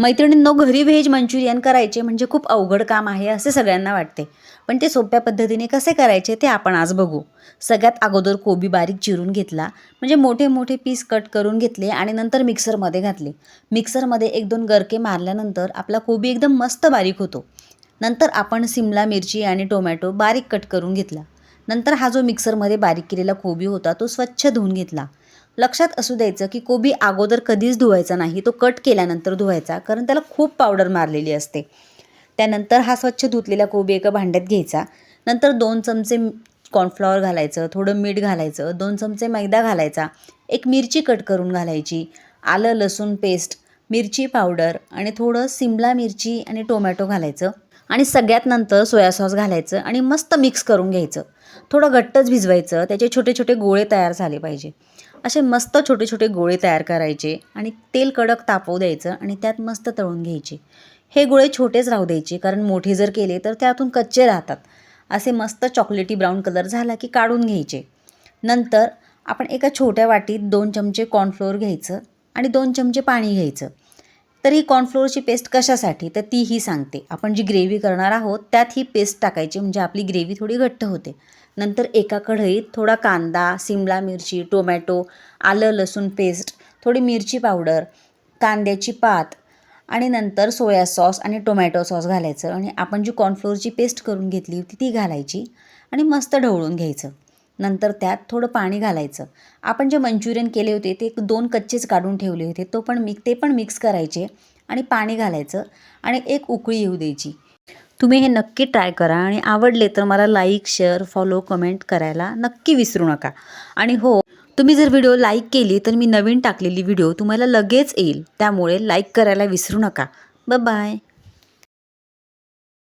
मैत्रिणींनो घरी veg Manchurian करायचे म्हणजे खूप अवघड काम आहे असे सगळ्यांना वाटते. पण ते सोप्या पद्धतीने कसे करायचे ते आपण आज बघू. सगळ्यात अगोदर कोबी बारीक चिरून घेतला म्हणजे मोठे मोठे पीस कट करून घेतले आणि नंतर मिक्सरमध्ये घातले. मिक्सरमध्ये एक दोन गरके मारल्यानंतर आपला कोबी एकदम मस्त बारीक होतो. नंतर आपण सिमला मिरची आणि टोमॅटो बारीक कट करून घेतला. नंतर हा जो मिक्सरमध्ये बारीक केलेला कोबी होता तो स्वच्छ धुवून घेतला. लक्षात असू द्यायचं की कोबी अगोदर कधीच धुवायचा नाही तो कट केल्यानंतर धुवायचा कारण त्याला खूप पावडर मारलेली असते. त्यानंतर हा स्वच्छ धुतलेला कोबी एका भांड्यात घ्यायचा. नंतर दोन चमचे कॉर्नफ्लॉवर घालायचं थोडं मीठ घालायचं दोन चमचे मैदा घालायचा एक मिरची कट करून घालायची आलं लसूण पेस्ट मिरची पावडर आणि थोडं सिमला मिरची आणि टोमॅटो घालायचं. आणि सगळ्यात नंतर सोया सॉस घालायचं आणि मस्त मिक्स करून घ्यायचं. थोडं घट्टच भिजवायचं त्याचे छोटे छोटे गोळे तयार झाले पाहिजे. असे मस्त छोटे छोटे गोळे तयार करायचे आणि तेल कडक तापवू द्यायचं आणि त्यात मस्त तळून घ्यायचे. हे गोळे छोटेच राहू द्यायचे कारण मोठे जर केले तर त्यातून कच्चे राहतात. असे मस्त चॉकलेटी ब्राऊन कलर झाला की काढून घ्यायचे. नंतर आपण एका छोट्या वाटीत दोन चमचे कॉर्नफ्लोअर घ्यायचं आणि दोन चमचे पाणी घ्यायचं. तर ही कॉर्नफ्लोअरची पेस्ट कशासाठी? तर तीही सांगते. आपण जी ग्रेव्ही करणार आहोत त्यात ही पेस्ट टाकायची म्हणजे आपली ग्रेव्ही थोडी घट्ट होते. नंतर एका कढईत थोडा कांदा सिमला मिरची टोमॅटो आलं लसूण पेस्ट थोडी मिरची पावडर कांद्याची पात आणि नंतर सोया सॉस आणि टोमॅटो सॉस घालायचं. आणि आपण जी कॉर्नफ्लोअरची पेस्ट करून घेतली होती ती घालायची आणि मस्त ढवळून घ्यायचं. नंतर त्यात थोडं पाणी घालायचं. आपण जे मंचुरियन केले होते ते एक दोन कच्चेच काढून ठेवले होते. तो पण मिक ते पण मिक्स करायचे आणि पाणी घालायचं आणि एक उकळी येऊ द्यायची. तुम्ही हे नक्की ट्राय करा आणि आवडले तर मला लाईक शेअर फॉलो कमेंट करायला नक्की विसरू नका. आणि हो तुम्ही जर व्हिडिओ लाईक केली तर मी नवीन टाकलेली व्हिडिओ तुम्हाला लगेच येईल. त्यामुळे लाईक करायला विसरू नका. ब बाय